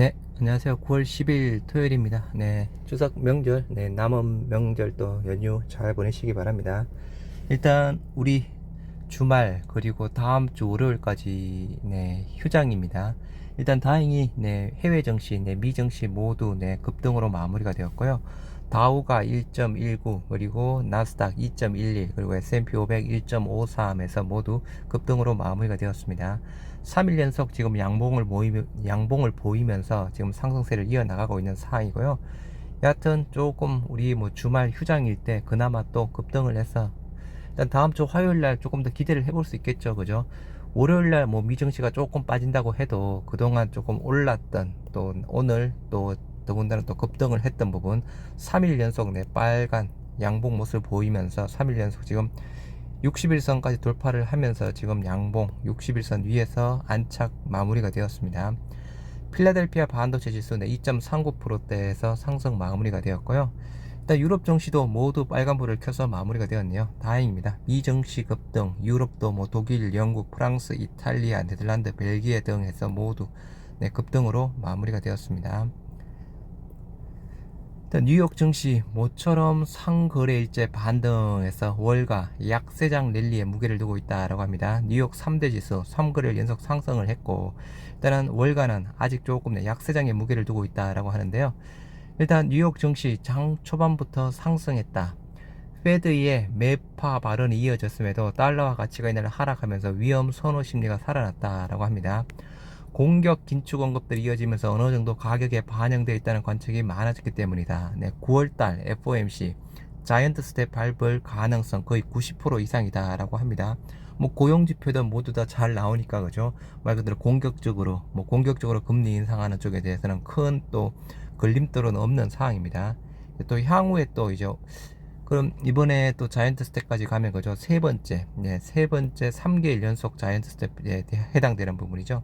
네, 안녕하세요. 9월 10일 토요일입니다. 네, 추석 명절, 네, 남은 명절 또 연휴 잘 보내시기 바랍니다. 일단 우리 주말 그리고 다음 주 월요일까지 네, 휴장입니다. 일단 다행히 네, 해외 증시, 네, 미 증시 모두 네, 급등으로 마무리가 되었고요. 다우가 1.19 그리고 나스닥 2.11 그리고 S&P 500 1.53에서 모두 급등으로 마무리가 되었습니다. 3일 연속 지금 양봉을 모이 양봉을 보이면서 지금 상승세를 이어나가고 있는 상황이고요. 여하튼 조금 우리 뭐 주말 휴장일 때 그나마 또 급등을 해서 일단 다음 주 화요일 날 조금 더 기대를 해볼 수 있겠죠, 그죠? 월요일 날 뭐 미증시가 조금 빠진다고 해도 그동안 조금 올랐던 또 오늘 또 더군다나 또 급등을 했던 부분 3일 연속 내 빨간 양봉 모습을 보이면서 3일 연속 지금 60일선까지 돌파를 하면서 지금 양봉 61선 위에서 안착 마무리가 되었습니다. 필라델피아 반도체 지수 네 2.39%대에서 상승 마무리가 되었고요. 일단 유럽 증시도 모두 빨간불을 켜서 마무리가 되었네요. 다행입니다. 미 증시 급등, 유럽도 뭐 독일, 영국, 프랑스, 이탈리아, 네덜란드, 벨기에 등 해서 모두 네, 급등으로 마무리가 되었습니다. 뉴욕 증시 모처럼 상거래일제 반등에서 월가 약세장 랠리에 무게를 두고 있다라고 합니다. 뉴욕 3대 지수 3거래일 연속 상승을 했고 일단은 월가는 아직 조금 네, 약세장에 무게를 두고 있다라고 하는데요. 일단 뉴욕 증시 장 초반부터 상승했다. 페드의 매파 발언이 이어졌음에도 달러와 가치가 이날 하락하면서 위험 선호 심리가 살아났다라고 합니다. 공격 긴축 언급들이 이어지면서 어느 정도 가격에 반영되어 있다는 관측이 많아졌기 때문이다. 네, 9월달 FOMC 자이언트 스텝 밟을 가능성 거의 90% 이상이다라고 합니다. 뭐 고용 지표도 모두 다 잘 나오니까 그죠? 말 그대로 공격적으로 뭐 공격적으로 금리 인상하는 쪽에 대해서는 큰 또 걸림돌은 없는 상황입니다. 또 향후에 또 이제 그럼 이번에 또 자이언트 스텝까지 가면 그죠? 세 번째, 네, 세 번째 3개일 연속 자이언트 스텝에 해당되는 부분이죠.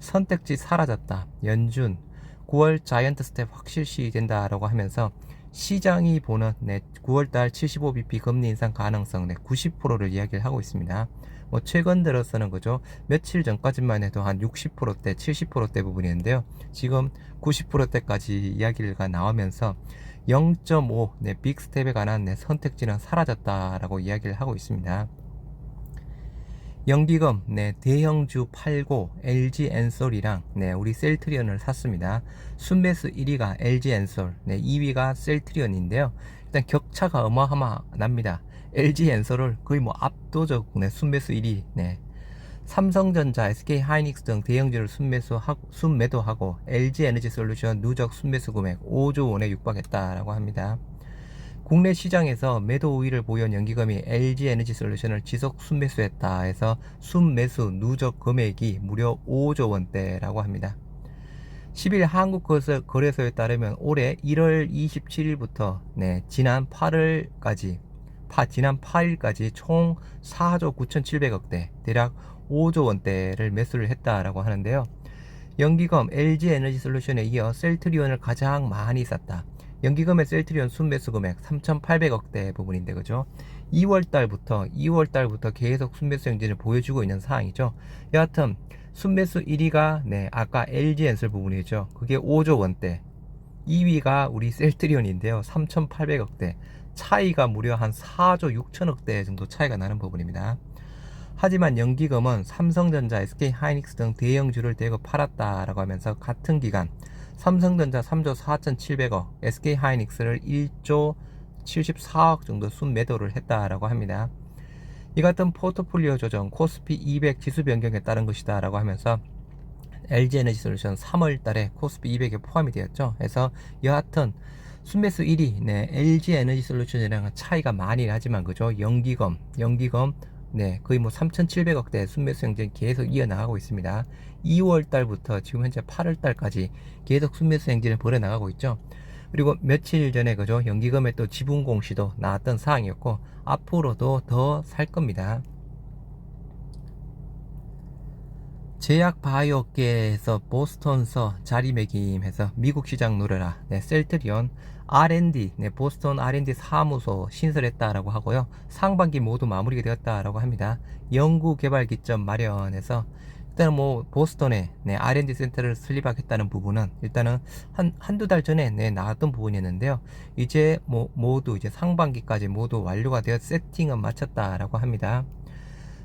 선택지 사라졌다. 연준 9월 자이언트 스텝 확실 시 된다라고 하면서 시장이 보는 네, 9월달 75bp 금리 인상 가능성 네, 90%를 이야기를 하고 있습니다. 뭐 최근 들어서는 그죠 며칠 전까지만 해도 한 60%대 70%대 부분이었는데요 지금 90%대까지 이야기가 나오면서 0.5 네, 빅스텝에 관한 네, 선택지는 사라졌다라고 이야기를 하고 있습니다. 연기금 네, 대형주 팔고 LG 엔솔이랑 네, 우리 셀트리온을 샀습니다. 순매수 1위가 LG 엔솔, 네, 2위가 셀트리온인데요. 일단 격차가 어마어마합니다. LG 엔솔을 거의 뭐 압도적 네, 순매수 1위, 네. 삼성전자, SK 하이닉스 등 대형주를 순매수하고, 순매도하고 LG 에너지 솔루션 누적 순매수 금액 5조 원에 육박했다라고 합니다. 국내 시장에서 매도 우위를 보인 연기금이 LG 에너지 솔루션을 지속 순매수했다 해서 순매수 누적 금액이 무려 5조 원대라고 합니다. 10일 한국거래소에 따르면 올해 1월 27일부터 네, 지난 8월까지 파, 지난 8일까지 총 4조 9,700억대 대략 5조 원대를 매수를 했다라고 하는데요. 연기금 LG 에너지 솔루션에 이어 셀트리온을 가장 많이 샀다. 연기금의 셀트리온 순매수 금액 3,800억대 부분인데 그죠? 2월 달부터 2월 달부터 계속 순매수 행진을 보여주고 있는 상황이죠. 여하튼 순매수 1위가 네 아까 LG 엔솔 부분이죠. 그게 5조 원대. 2위가 우리 셀트리온인데요. 3,800억대. 차이가 무려 한 4조 6천억대 정도 차이가 나는 부분입니다. 하지만 연기금은 삼성전자, SK 하이닉스 등 대형주를 대거 팔았다라고 하면서 같은 기간 삼성전자 3조 4,700억, SK 하이닉스를 1조 74억 정도 순 매도를 했다라고 합니다. 이 같은 포트폴리오 조정, 코스피 200 지수 변경에 따른 것이다라고 하면서 LG 에너지 솔루션 3월 달에 코스피 200에 포함이 되었죠. 그래서 여하튼 순매수 1위, 네, LG 에너지 솔루션이랑 차이가 많이 나지만 그죠. 연기금, 연기금 네, 거의 뭐 3,700억대 순매수 행진 계속 이어나가고 있습니다. 2월 달부터 지금 현재 8월 달까지 계속 순매수 행진을 벌여나가고 있죠. 그리고 며칠 전에 그죠 연기금의 또 지분 공시도 나왔던 사항이었고 앞으로도 더 살 겁니다. 제약 바이오 업계에서 보스턴서 자리매김해서 미국 시장 노려라. 네, 셀트리온 R&D, 네, 보스턴 R&D 사무소 신설했다라고 하고요. 상반기 모두 마무리가 되었다라고 합니다. 연구 개발 기점 마련해서 일단은 뭐 보스턴에 네, R&D 센터를 설립하겠다는 부분은 일단은 한 한두 달 전에 네, 나왔던 부분이었는데요. 이제 뭐 모두 이제 상반기까지 모두 완료가 되어 세팅은 마쳤다라고 합니다.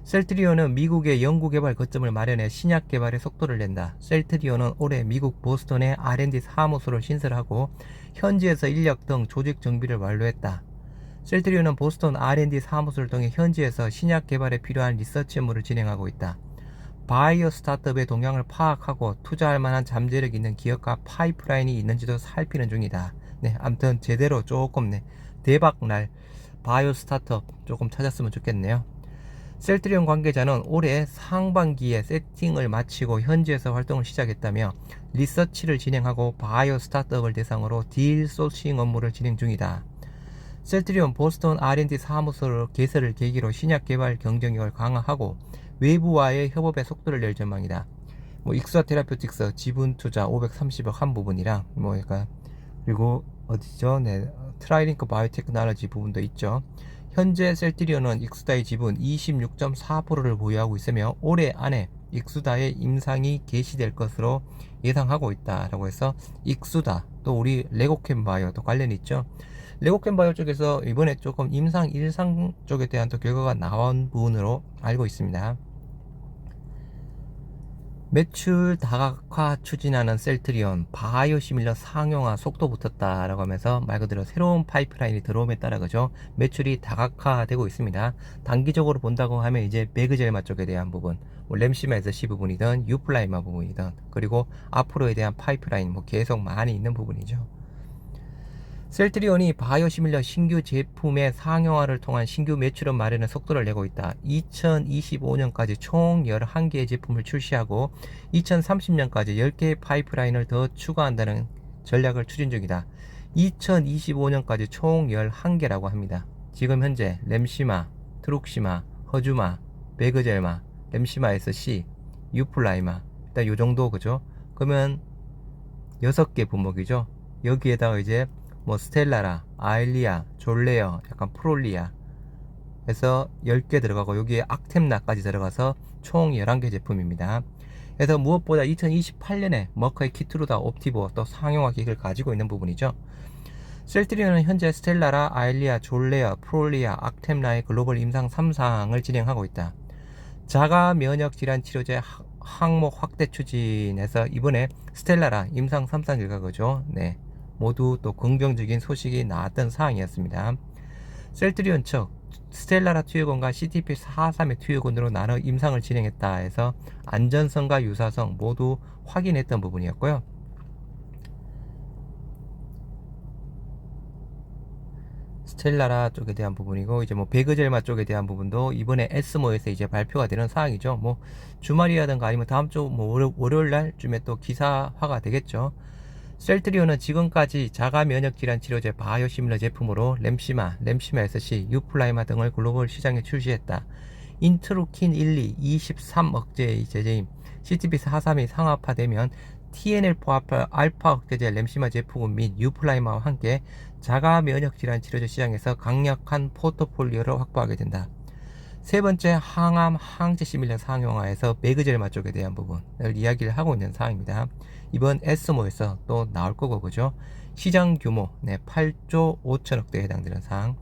셀트리온은 미국의 연구개발 거점을 마련해 신약 개발에 속도를 낸다. 셀트리온은 올해 미국 보스턴에 R&D 사무소를 신설하고 현지에서 인력 등 조직 정비를 완료했다. 셀트리온은 보스턴 R&D 사무소를 통해 현지에서 신약 개발에 필요한 리서치 업무를 진행하고 있다. 바이오 스타트업의 동향을 파악하고 투자할 만한 잠재력 있는 기업과 파이프라인이 있는지도 살피는 중이다. 네, 아무튼 제대로 조금 네, 대박 날 바이오 스타트업 조금 찾았으면 좋겠네요. 셀트리온 관계자는 올해 상반기에 세팅을 마치고 현지에서 활동을 시작했다며 리서치를 진행하고 바이오 스타트업을 대상으로 딜 소싱 업무를 진행 중이다. 셀트리온 보스턴 R&D 사무소를 개설을 계기로 신약 개발 경쟁력을 강화하고 외부와의 협업에 속도를 낼 전망이다. 뭐 익수아 테라퓨틱스 지분 투자 530억 한 부분이랑 뭐 약간 그리고 어디죠? 네, 트라이링크 바이오테크놀로지 부분도 있죠. 현재 셀트리온은 익수다의 지분 26.4%를 보유하고 있으며 올해 안에 익수다의 임상이 개시될 것으로 예상하고 있다라고 해서 익수다 또 우리 레고캠 바이오 또 관련이 있죠. 레고캠 바이오 쪽에서 이번에 조금 임상 일상 쪽에 대한 또 결과가 나온 부분으로 알고 있습니다. 매출 다각화 추진하는 셀트리온 바이오 시밀러 상용화 속도 붙었다라고 하면서 말 그대로 새로운 파이프라인이 들어옴에 따라 그죠 매출이 다각화되고 있습니다. 단기적으로 본다고 하면 이제 매그젤마 쪽에 대한 부분, 뭐 램시마 SC 부분이든 유플라이마 부분이든 그리고 앞으로에 대한 파이프라인 뭐 계속 많이 있는 부분이죠. 셀트리온이 바이오 시밀러 신규 제품의 상용화를 통한 신규 매출업 마련에 속도를 내고 있다. 2025년까지 총 11개의 제품을 출시하고 2030년까지 10개의 파이프라인을 더 추가한다는 전략을 추진 중이다. 2025년까지 총 11개라고 합니다. 지금 현재 램시마, 트룩시마, 허주마, 베그젤마, 램시마 SC, 유플라이마 일단 요 정도 그죠? 그러면 6개 분목이죠. 여기에다가 이제 뭐 스텔라라, 아일리아, 졸레어, 약간 프롤리아 해서 10개 들어가고 여기에 악템나까지 들어가서 총 11개 제품입니다. 그래서 무엇보다 2028년에 머커의 키트루다 옵티보 또 상용화 기획을 가지고 있는 부분이죠. 셀트리온은 현재 스텔라라, 아일리아, 졸레어, 프롤리아, 악템나의 글로벌 임상 3상을 진행하고 있다. 자가 면역 질환 치료제 항목 확대 추진에서 이번에 스텔라라 임상 3상 결과거죠. 네. 모두 또 긍정적인 소식이 나왔던 사항이었습니다. 셀트리온 측 스텔라라 투여건과 CTP43의 투여건으로 나눠 임상을 진행했다 해서 안전성과 유사성 모두 확인했던 부분이었고요. 스텔라라 쪽에 대한 부분이고 이제 뭐 베그젤마 쪽에 대한 부분도 이번에 에스모에서 이제 발표가 되는 사항이죠. 뭐 주말이라든가 아니면 다음 주 뭐 월요일 날쯤에 또 기사화가 되겠죠. 셀트리온은 지금까지 자가 면역 질환 치료제 바이오시밀러 제품으로 램시마, 램시마 SC, 유플라이마 등을 글로벌 시장에 출시했다. 인트루킨 1, 2, 23 억제의 제제인 CTP43이 상업화되면 TNF 알파 억제제 램시마 제품 및 유플라이마와 함께 자가 면역 질환 치료제 시장에서 강력한 포트폴리오를 확보하게 된다. 세 번째 항암 항체 시밀러 상용화에서 매그젤마 쪽에 대한 부분을 이야기를 하고 있는 사항입니다. 이번 에스모에서 또 나올 거고 그죠? 시장 규모 네, 8조 5천억대에 해당되는 사항.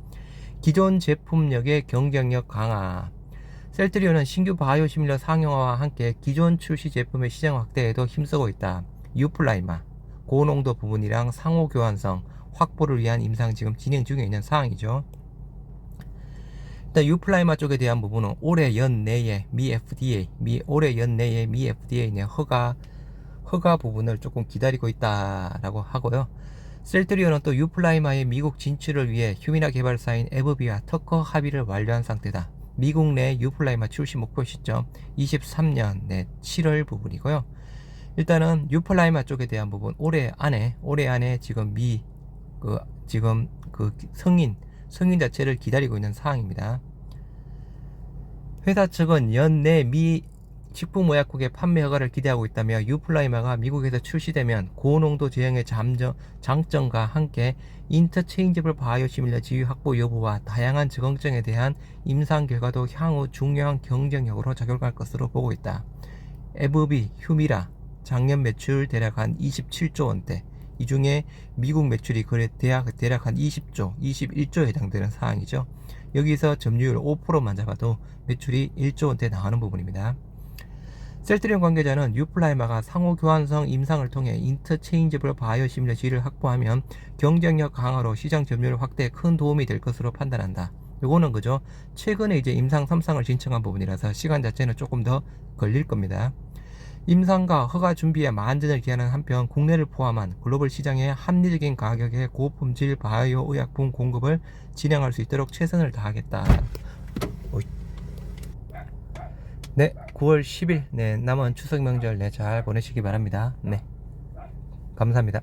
기존 제품력의 경쟁력 강화. 셀트리온은 신규 바이오 시밀러 상용화와 함께 기존 출시 제품의 시장 확대에도 힘쓰고 있다. 유플라이마 고농도 부분이랑 상호 교환성 확보를 위한 임상 지금 진행 중에 있는 사항이죠. 일단 유플라이마 쪽에 대한 부분은 올해 연내에 미 FDA, 미 올해 연내에 미 FDA 내 허가 허가 부분을 조금 기다리고 있다라고 하고요. 셀트리온은 또 유플라이마의 미국 진출을 위해 휴미나 개발사인 에버비와 특허 합의를 완료한 상태다. 미국 내 유플라이마 출시 목표 시점 23년 내 7월 부분이고요. 일단은 유플라이마 쪽에 대한 부분 올해 안에 올해 안에 지금 미 그 지금 그 성인 승인 자체를 기다리고 있는 상황입니다. 회사 측은 연내 미 식품의약국의 판매 허가를 기대하고 있다며 유플라이마가 미국에서 출시되면 고농도 제형의 잠정, 장점과 함께 인터체인지블 바이오 시밀러 지위 확보 여부와 다양한 적응증에 대한 임상 결과도 향후 중요한 경쟁력으로 작용할 것으로 보고 있다. 에브비, 휴미라 작년 매출 대략 한 27조 원대. 이 중에 미국 매출이 그래 대략 대략 한 20조, 21조에 해당되는 사항이죠. 여기서 점유율 5%만 잡아도 매출이 1조 원대 나가는 부분입니다. 셀트리온 관계자는 유플라이마가 상호 교환성 임상을 통해 인터체인저블 바이오 시뮬러지를 확보하면 경쟁력 강화로 시장 점유율 확대에 큰 도움이 될 것으로 판단한다. 요거는 그죠? 최근에 이제 임상 3상을 신청한 부분이라서 시간 자체는 조금 더 걸릴 겁니다. 임상과 허가 준비에 만전을 기하는 한편 국내를 포함한 글로벌 시장에 합리적인 가격의 고품질 바이오 의약품 공급을 진행할 수 있도록 최선을 다하겠다. 네, 9월 10일 네, 남은 추석 명절 네, 잘 보내시기 바랍니다. 네. 감사합니다.